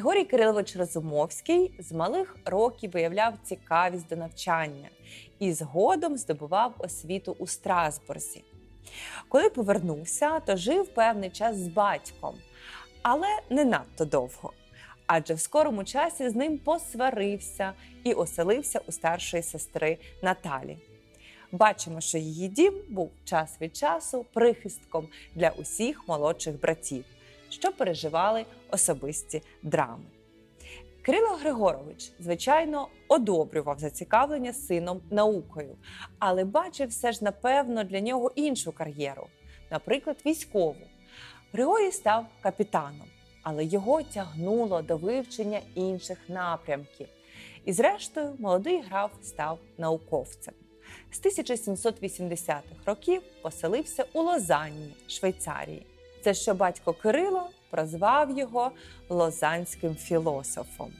Григорій Кирилович Розумовський з малих років виявляв цікавість до навчання і згодом здобував освіту у Страсбурзі. Коли повернувся, то жив певний час з батьком, але не надто довго. Адже в скорому часі з ним посварився і оселився у старшої сестри Наталі. Бачимо, що її дім був час від часу прихистком для усіх молодших братів, що переживали особисті драми. Кирило Григорович, звичайно, одобрював зацікавлення сином наукою, але бачив все ж напевно для нього іншу кар'єру, наприклад, військову. Григорій став капітаном, але його тягнуло до вивчення інших напрямків. І, зрештою, молодий граф став науковцем. З 1780-х років поселився у Лозанні, Швейцарії. Це що батько Кирило прозвав його лозанським філософом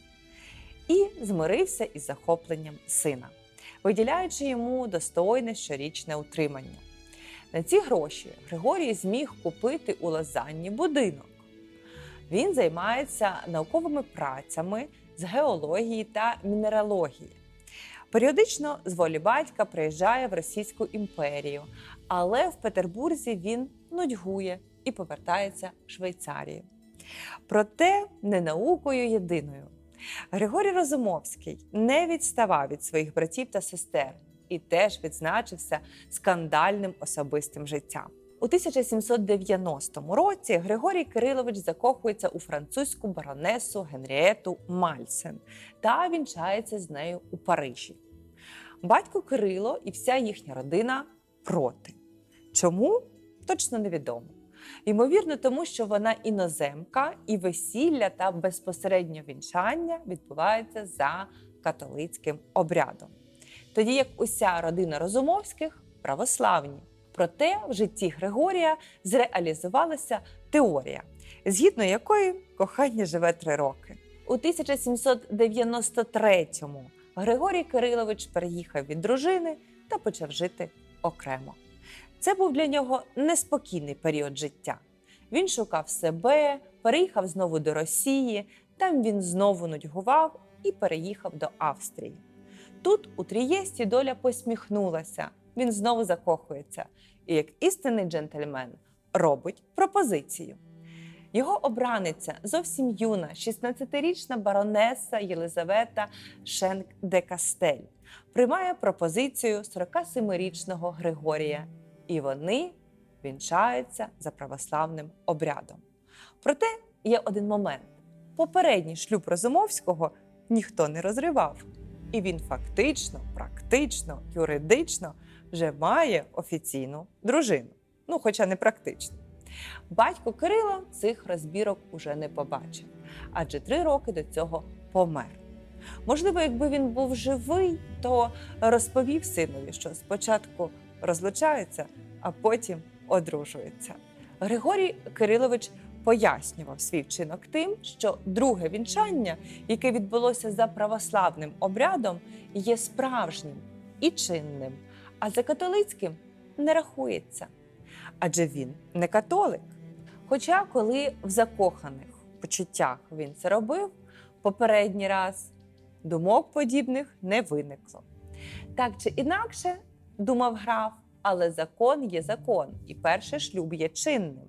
і змирився із захопленням сина, виділяючи йому достойне щорічне утримання. На ці гроші Григорій зміг купити у Лозанні будинок. Він займається науковими працями з геології та мінералогії. Періодично з волі батька приїжджає в Російську імперію, але в Петербурзі він нудьгує і повертається в Швейцарію. Проте не наукою єдиною. Григорій Розумовський не відставав від своїх братів та сестер і теж відзначився скандальним особистим життям. У 1790 році Григорій Кирилович закохується у французьку баронесу Генрієту Мальсен та вінчається з нею у Парижі. Батько Кирило і вся їхня родина проти. Чому? Точно невідомо. Ймовірно, тому що вона іноземка, і весілля та безпосередньо вінчання відбуваються за католицьким обрядом. Тоді як уся родина Розумовських православні. Проте в житті Григорія зреалізувалася теорія, згідно якої кохання живе три роки. У 1793-му Григорій Кирилович переїхав від дружини та почав жити окремо. Це був для нього неспокійний період життя. Він шукав себе, переїхав знову до Росії, там він знову нудьгував і переїхав до Австрії. Тут, у Трієсті, доля посміхнулася, він знову закохується і, як істинний джентльмен, робить пропозицію. Його обраниця зовсім юна, 16-річна баронеса Єлизавета Шенк де Кастель приймає пропозицію 47-річного Григорія, і вони вінчаються за православним обрядом. Проте є один момент: попередній шлюб Розумовського ніхто не розривав, і він фактично, практично, юридично вже має офіційну дружину. Ну, хоча не практично. Батько Кирило цих розбірок уже не побачив, адже три роки до цього помер. Можливо, якби він був живий, то розповів синові, що спочатку розлучаються, а потім одружуються. Григорій Кирилович пояснював свій вчинок тим, що друге вінчання, яке відбулося за православним обрядом, є справжнім і чинним, а за католицьким не рахується. Адже він не католик. Хоча, коли в закоханих почуттях він це робив попередній раз, думок подібних не виникло. Так чи інакше, думав граф, але закон є закон, і перший шлюб є чинним.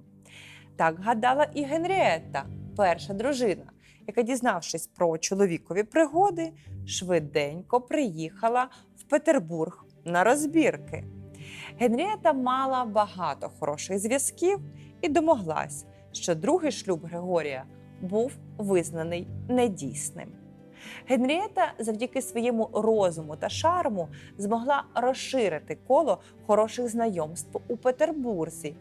Так гадала і Генрієта, перша дружина, яка, дізнавшись про чоловікові пригоди, швиденько приїхала в Петербург на розбірки. Генрієта мала багато хороших зв'язків і домоглась, що другий шлюб Григорія був визнаний недійсним. Генрієта завдяки своєму розуму та шарму змогла розширити коло хороших знайомств у Петербурзі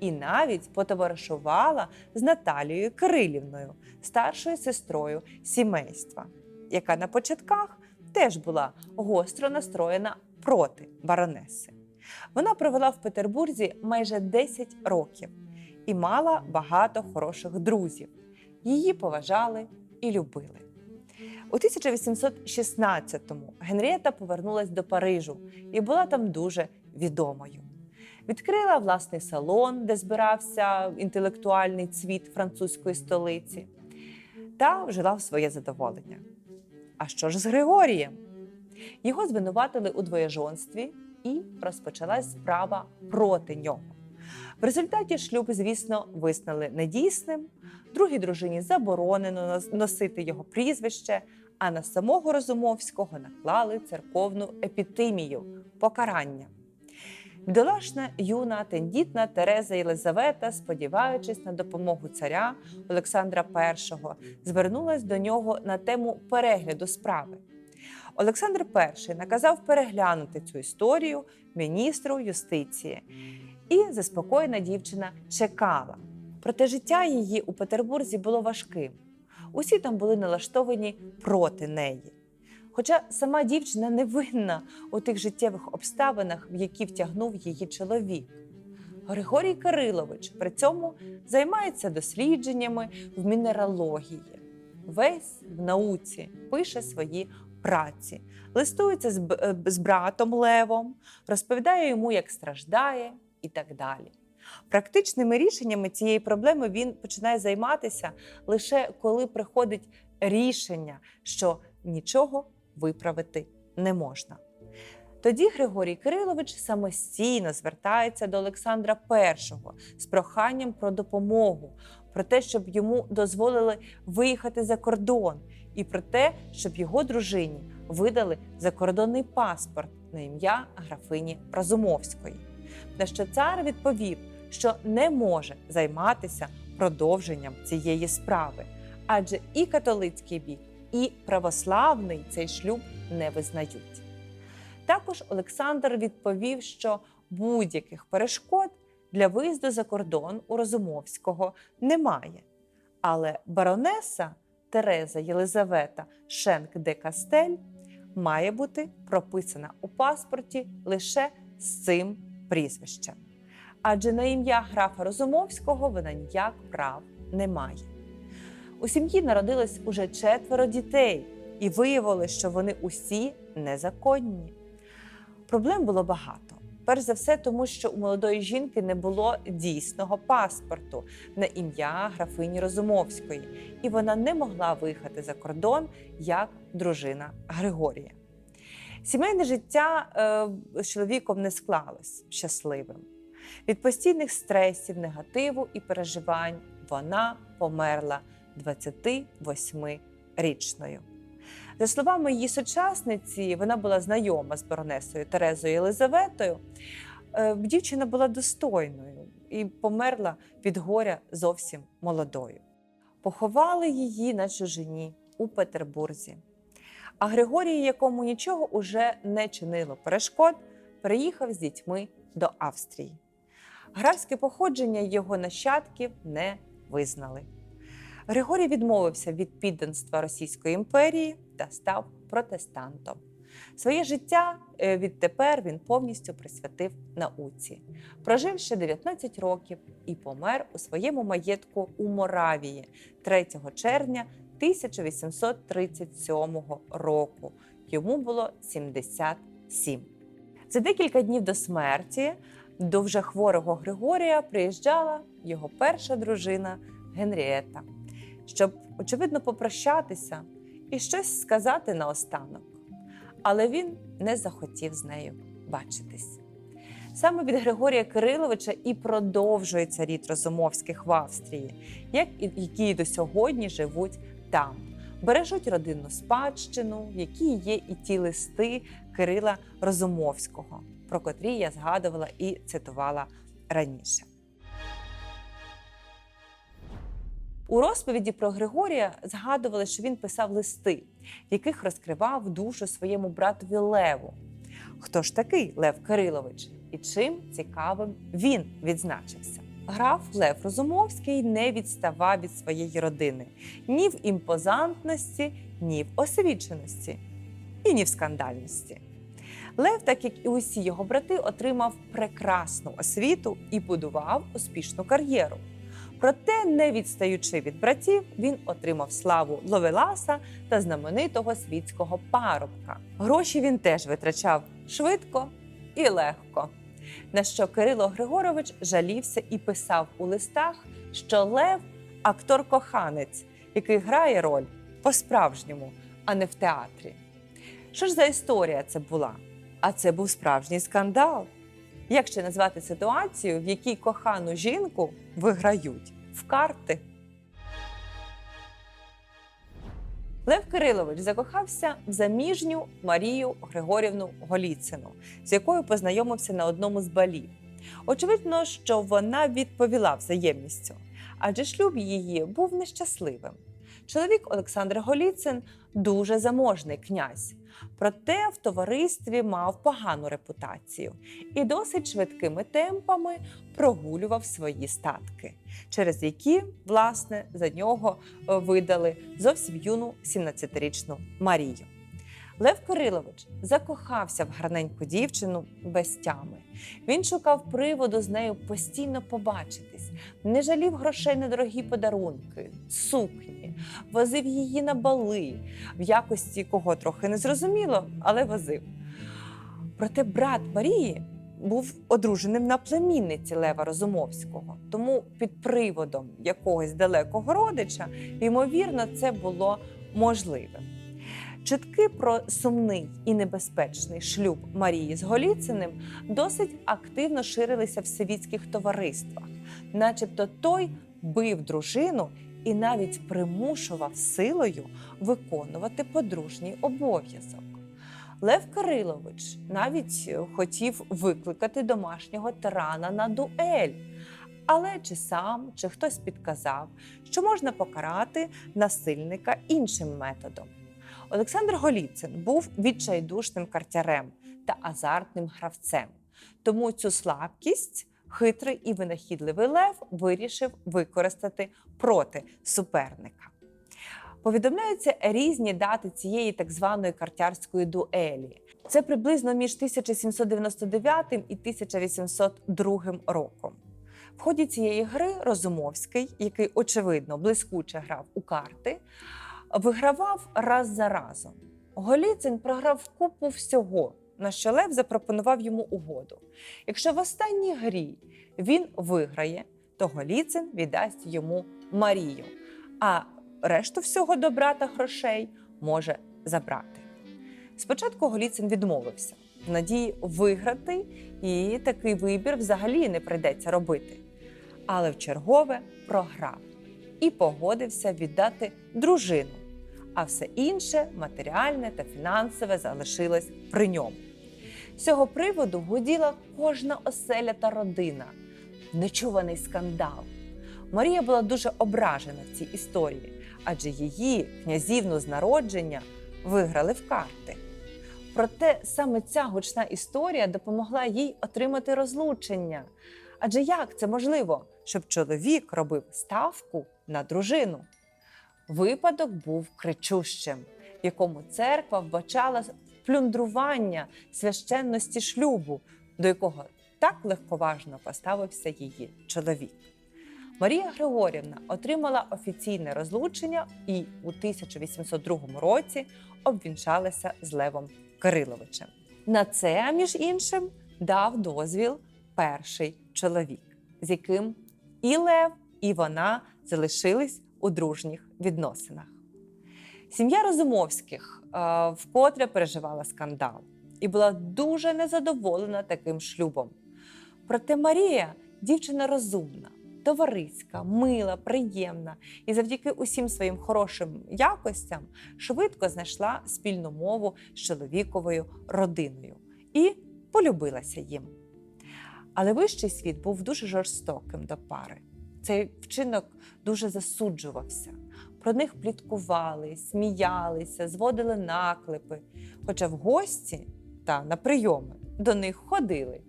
і навіть потоваришувала з Наталією Кирилівною, старшою сестрою сімейства, яка на початках теж була гостро настроєна проти баронеси. Вона провела в Петербурзі майже 10 років і мала багато хороших друзів. Її поважали і любили. У 1816-му Генрієта повернулась до Парижу і була там дуже відомою. Відкрила власний салон, де збирався інтелектуальний цвіт французької столиці. та вжила в своє задоволення. А що ж з Григорієм? Його звинуватили у двоєжонстві і розпочалась справа проти нього. В результаті шлюб, звісно, визнали недійсним. Другій дружині заборонено носити його прізвище, а на самого Розумовського наклали церковну епітимію покарання. Бідолашна юна тендітна Тереза Єлизавета, сподіваючись на допомогу царя Олександра І, звернулась до нього на тему перегляду справи. Олександр І наказав переглянути цю історію міністру юстиції, і заспокоєна дівчина чекала. Проте життя її у Петербурзі було важким. Усі там були налаштовані проти неї. Хоча сама дівчина не винна у тих життєвих обставинах, в які втягнув її чоловік. Григорій Кирилович при цьому займається дослідженнями в мінералогії. Весь в науці пише свої праці, листується з, е, братом Левом, розповідає йому, як страждає, і так далі. Практичними рішеннями цієї проблеми він починає займатися лише коли приходить рішення, що нічого виправити не можна. Тоді Григорій Кирилович самостійно звертається до Олександра І з проханням про допомогу, про те, щоб йому дозволили виїхати за кордон, і про те, щоб його дружині видали закордонний паспорт на ім'я графині Разумовської. На що цар відповів, що не може займатися продовженням цієї справи, адже і католицький бік, і православний цей шлюб не визнають. Також Олександр відповів, що будь-яких перешкод для виїзду за кордон у Розумовського немає. Але баронеса Тереза Єлизавета Шенк де Кастель має бути прописана у паспорті лише з цим прізвищем. Адже на ім'я графа Розумовського вона ніяк прав не має. У сім'ї народилось уже четверо дітей, і виявилось, що вони усі незаконні. Проблем було багато. Перш за все, тому що у молодої жінки не було дійсного паспорту на ім'я графині Розумовської, і вона не могла виїхати за кордон як дружина Григорія. Сімейне життя е, з чоловіком не склалось щасливим. Від постійних стресів, негативу і переживань вона померла 28-річною. За словами її сучасниці, вона була знайома з баронесою Терезою Єлизаветою. Е, Дівчина була достойною і померла від горя зовсім молодою. Поховали її на чужині у Петербурзі. А Григорій, якому нічого уже не чинило перешкод, переїхав з дітьми до Австрії. Графське походження його нащадків не визнали. Григорій відмовився від підданства Російської імперії та став протестантом. Своє життя е, відтепер він повністю присвятив науці. Прожив ще 19 років і помер у своєму маєтку у Моравії 3 червня 1837 року. Йому було 77. За декілька днів до смерті до вже хворого Григорія приїжджала його перша дружина Генрієта, щоб очевидно попрощатися і щось сказати наостанок. Але він не захотів з нею бачитись. Саме від Григорія Кириловича і продовжується рід Розумовських в Австрії, як і які до сьогодні живуть там. Бережуть родинну спадщину, в якій є і ті листи Кирила Розумовського, про котрі я згадувала і цитувала раніше. У розповіді про Григорія згадували, що він писав листи, в яких розкривав душу своєму братові Леву. Хто ж такий Лев Кирилович і чим цікавим він відзначився? Граф Лев Розумовський не відставав від своєї родини ні в імпозантності, ні в освіченості, і ні в скандальності. Лев, так як і усі його брати, отримав прекрасну освіту і будував успішну кар'єру. Проте, не відстаючи від братів, він отримав славу Ловеласа та знаменитого світського парубка. Гроші він теж витрачав швидко і легко. На що Кирило Григорович жалівся і писав у листах, що Лев актор-коханець, який грає роль по-справжньому, а не в театрі. Що ж за історія це була? А це був справжній скандал. Як ще назвати ситуацію, в якій кохану жінку виграють в карти? Лев Кирилович закохався в заміжню Марію Григорівну Голіцину, з якою познайомився на одному з балів. Очевидно, що вона відповіла взаємністю, адже шлюб її був нещасливим. Чоловік Олександр Голіцин дуже заможний князь, проте в товаристві мав погану репутацію і досить швидкими темпами прогулював свої статки, через які, власне, за нього е, видали зовсім юну 17-річну Марію. Лев Кирилович закохався в гарненьку дівчину без тями. Він шукав приводу з нею постійно побачитись, не жалів грошей на дорогі подарунки, сукні, возив її на бали, в якості кого трохи не зрозуміло, але возив. Проте брат Марії був одруженим на племінниці Лева Розумовського, тому під приводом якогось далекого родича, ймовірно, це було можливим. Чутки про сумний і небезпечний шлюб Марії з Голіциним досить активно ширилися в сивітських товариствах, начебто той бив дружину і навіть примушував силою виконувати подружній обов'язок. Лев Кирилович навіть е, хотів викликати домашнього тирана на дуель. Але чи сам, чи хтось підказав, що можна покарати насильника іншим методом. Олександр Голіцин був відчайдушним картярем та азартним гравцем. Тому цю слабкість хитрий і винахідливий лев вирішив використати проти суперника. Повідомляються різні дати цієї так званої картярської дуелі. Це приблизно між 1799 і 1802 роком. В ході цієї гри Розумовський, який очевидно блискуче грав у карти, вигравав раз за разом. Голіцин програв купу всього, на що Лев запропонував йому угоду. Якщо в останній грі він виграє, то Голіцин віддасть йому Марію, а решту всього добра та грошей може забрати. Спочатку Голіцин відмовився в надії виграти, і такий вибір взагалі не прийдеться робити. Але в чергове програв і погодився віддати дружину, а все інше матеріальне та фінансове залишилось при ньому. З цього приводу гуділа кожна оселя та родина. Нечуваний скандал. Марія була дуже ображена в цій історії, адже її князівну з народження виграли в карти. Проте саме ця гучна історія допомогла їй отримати розлучення. Адже як це можливо, щоб чоловік робив ставку на дружину? Випадок був кричущим, в якому церква вбачала плюндрування священності шлюбу, до якого так легковажно поставився її чоловік. Марія Григорівна отримала офіційне розлучення і у 1802 році обвінчалася з Левом Кириловичем. На це, між іншим, дав дозвіл перший чоловік, з яким і Лев, і вона залишились у дружніх відносинах. Сім'я Розумовських е, вкотре переживала скандал і була дуже незадоволена таким шлюбом. Проте Марія дівчина розумна, товариська, мила, приємна і завдяки усім своїм хорошим якостям швидко знайшла спільну мову з чоловіковою родиною і полюбилася їм. Але вищий світ був дуже жорстоким до пари. Цей вчинок дуже засуджувався. Про них пліткували, сміялися, зводили наклепи. Хоча в гості та на прийоми до них ходили,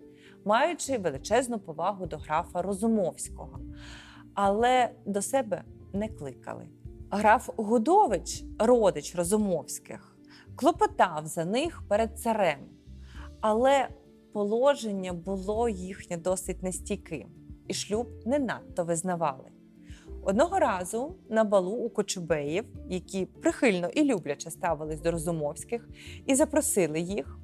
маючи величезну повагу до графа Розумовського, але до себе не кликали. Граф Гудович, родич Розумовських, клопотав за них перед царем, але положення було їхнє досить нестійким, і шлюб не надто визнавали. Одного разу на балу у Кочубеїв, які прихильно і любляче ставились до Розумовських, і запросили їх.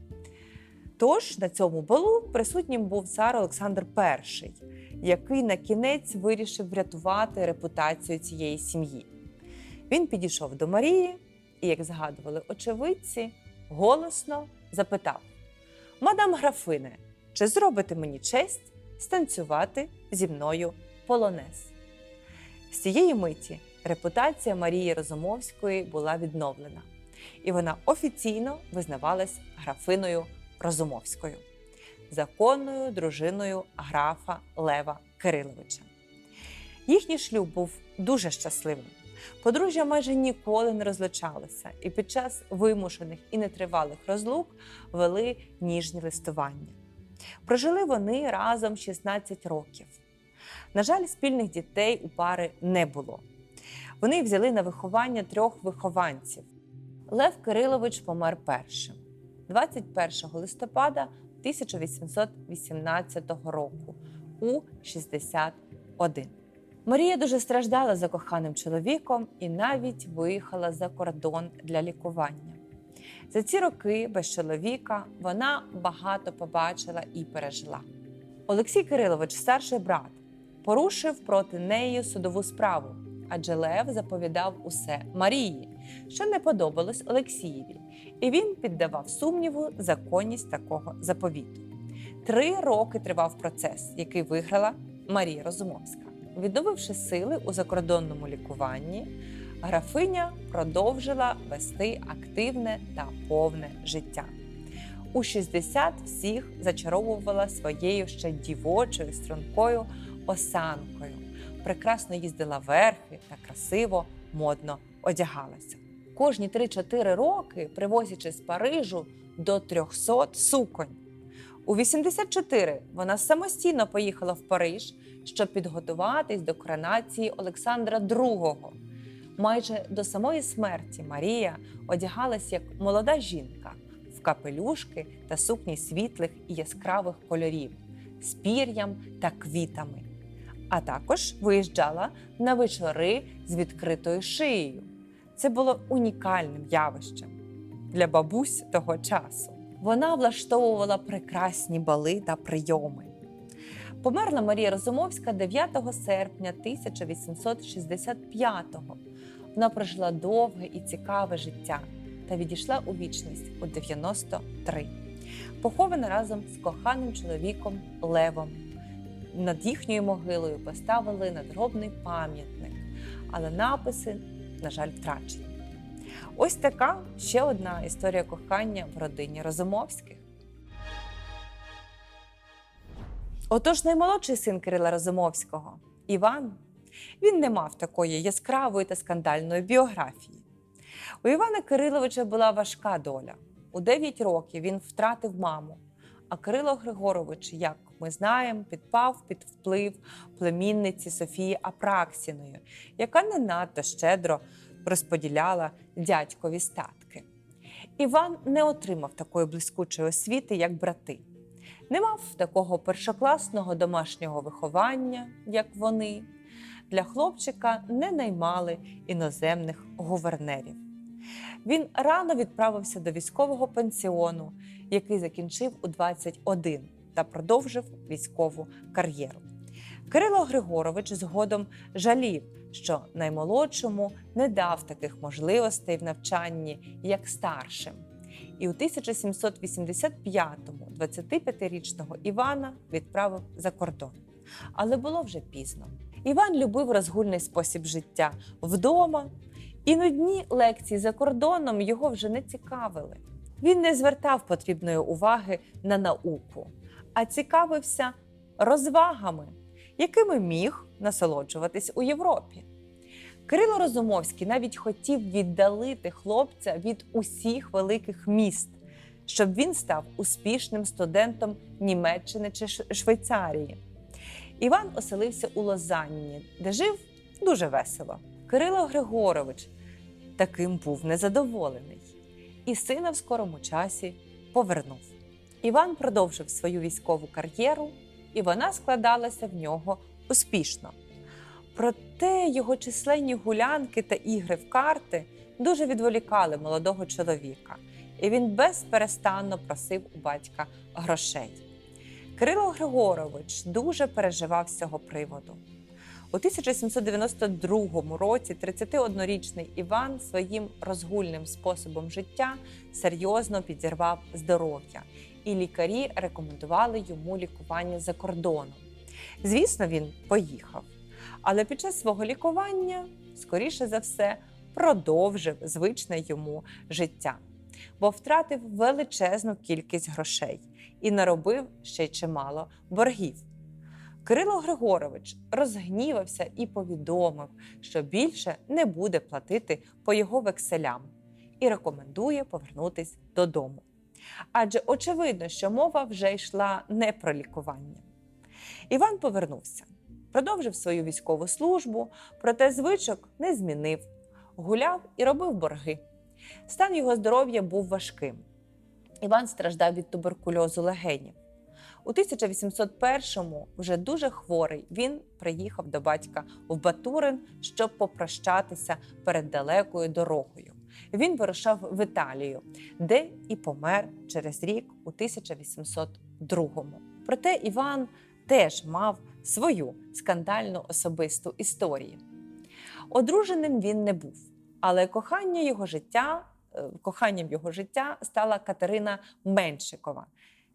Тож на цьому балу присутнім був цар Олександр І, який на кінець вирішив врятувати репутацію цієї сім'ї. Він підійшов до Марії і, як згадували очевидці, голосно запитав: Мадам графине, чи зробите мені честь станцювати зі мною полонез? З цієї миті репутація Марії Розумовської була відновлена, і вона офіційно визнавалась графиною Розумовською, законною дружиною графа Лева Кириловича. Їхній шлюб був дуже щасливим. Подружжя майже ніколи не розлучалося, і під час вимушених і нетривалих розлук вели ніжні листування. Прожили вони разом 16 років. На жаль, спільних дітей у пари не було. Вони взяли на виховання трьох вихованців. Лев Кирилович помер першим 21 листопада 1818 року у 61. Марія дуже страждала за коханим чоловіком і навіть виїхала за кордон для лікування. За ці роки без чоловіка вона багато побачила і пережила. Олексій Кирилович, старший брат, порушив проти неї судову справу, адже Лев заповідав усе Марії, що не подобалось Олексієві, і він піддавав сумніву законність такого заповіту. Три роки тривав процес, який виграла Марія Розумовська. Відновивши сили у закордонному лікуванні, графиня продовжила вести активне та повне життя. У 60 всіх зачаровувала своєю ще дівочою стрункою осанкою, прекрасно їздила верхи та красиво, модно одягалася. Кожні 3-4 роки, привозячи з Парижу до 300 суконь. У 84 вона самостійно поїхала в Париж, щоб підготуватись до коронації Олександра II. Майже до самої смерті Марія одягалась як молода жінка в капелюшки та сукні світлих і яскравих кольорів з пір'ям та квітами, а також виїжджала на вечори з відкритою шиєю. Це було унікальним явищем для бабусь того часу. Вона влаштовувала прекрасні бали та прийоми. Померла Марія Розумовська 9 серпня 1865-го. Вона прожила довге і цікаве життя та відійшла у вічність у 93. Похована разом з коханим чоловіком Левом. Над їхньою могилою поставили надгробний пам'ятник, але написи, на жаль, втрачені. Ось така ще одна історія кохання в родині Розумовських. Отож, наймолодший син Кирила Розумовського Іван. Він не мав такої яскравої та скандальної біографії. У Івана Кириловича була важка доля. У 9 років він втратив маму, а Кирило Григорович, як ми знаємо, підпав під вплив племінниці Софії Апраксіної, яка не надто щедро розподіляла дядькові статки. Іван не отримав такої блискучої освіти, як брати, не мав такого першокласного домашнього виховання, як вони. Для хлопчика не наймали іноземних гувернерів. Він рано відправився до військового пансіону, який закінчив у 21 та продовжив військову кар'єру. Кирило Григорович згодом жалів, що наймолодшому не дав таких можливостей в навчанні, як старшим. І у 1785-му 25-річного Івана відправив за кордон. Але було вже пізно. Іван любив розгульний спосіб життя вдома, і нудні лекції за кордоном його вже не цікавили. Він не звертав потрібної уваги на науку, а цікавився розвагами, якими міг насолоджуватись у Європі. Кирило Розумовський навіть хотів віддалити хлопця від усіх великих міст, щоб він став успішним студентом Німеччини чи Швейцарії. Іван оселився у Лозанні, де жив дуже весело. Кирило Григорович таким був незадоволений, і сина в скорому часі повернув. Іван продовжив свою військову кар'єру, і вона складалася в нього успішно. Проте його численні гулянки та ігри в карти дуже відволікали молодого чоловіка, і він безперестанно просив у батька грошей. Кирило Григорович дуже переживав з цього приводу. У 1792 році 31-річний Іван своїм розгульним способом життя серйозно підірвав здоров'я, і лікарі рекомендували йому лікування за кордоном. Звісно, він поїхав, але під час свого лікування, скоріше за все, продовжив звичне йому життя, бо втратив величезну кількість грошей і наробив ще й чимало боргів. Кирило Григорович розгнівався і повідомив, що більше не буде платити по його векселям і рекомендує повернутись додому. Адже очевидно, що мова вже йшла не про лікування. Іван повернувся, продовжив свою військову службу, проте звичок не змінив, гуляв і робив борги. Стан його здоров'я був важким. Іван страждав від туберкульозу легенів. У 1801-му, вже дуже хворий, він приїхав до батька в Батурин, щоб попрощатися перед далекою дорогою. Він вирушав в Італію, де і помер через рік у 1802-му. Проте Іван теж мав свою скандальну особисту історію. Одруженим він не був, але кохання його життя, е, коханням його життя стала Катерина Меншикова,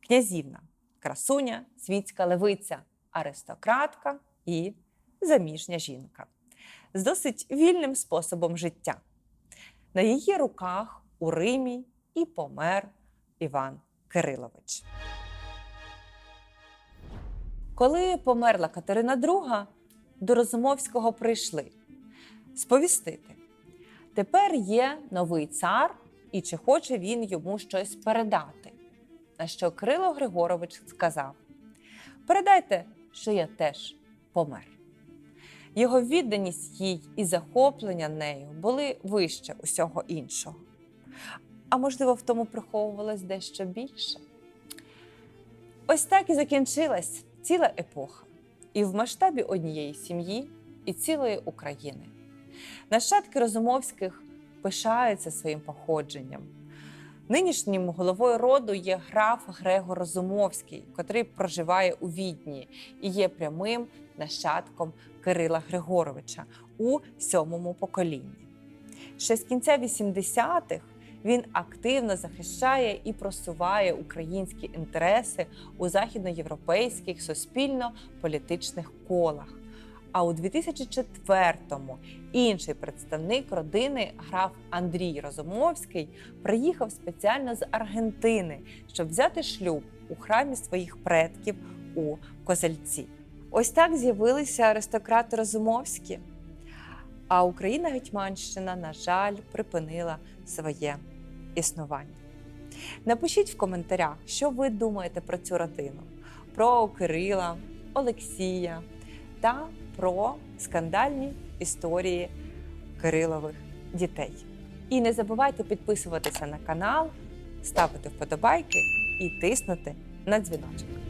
князівна, красуня, світська левиця, аристократка і заміжня жінка з досить вільним способом життя. На її руках у Римі і помер Іван Кирилович. Коли померла Катерина II, до Розумовського прийшли сповістити. Тепер є новий цар, і чи хоче він йому щось передати. На що Кирило Григорович сказав: Передайте, що я теж помер. Його відданість їй і захоплення нею були вище усього іншого. А можливо, в тому приховувалось дещо більше. Ось так і закінчилась ціла епоха, і в масштабі однієї сім'ї, і цілої України. Нащадки Розумовських пишаються своїм походженням. Нинішнім головою роду є граф Грегор Розумовський, котрий проживає у Відні і є прямим нащадком Кирила Григоровича у сьомому поколінні. Ще з кінця 80-х він активно захищає і просуває українські інтереси у західноєвропейських суспільно-політичних колах. А у 2004-му інший представник родини, граф Андрій Розумовський, приїхав спеціально з Аргентини, щоб взяти шлюб у храмі своїх предків у Козельці. Ось так з'явилися аристократи Розумовські. А Україна Гетьманщина, на жаль, припинила своє існування. Напишіть в коментарях, що ви думаєте про цю родину, про Кирила, Олексія та про скандальні історії Кирилових дітей. І не забувайте підписуватися на канал, ставити вподобайки і тиснути на дзвіночок.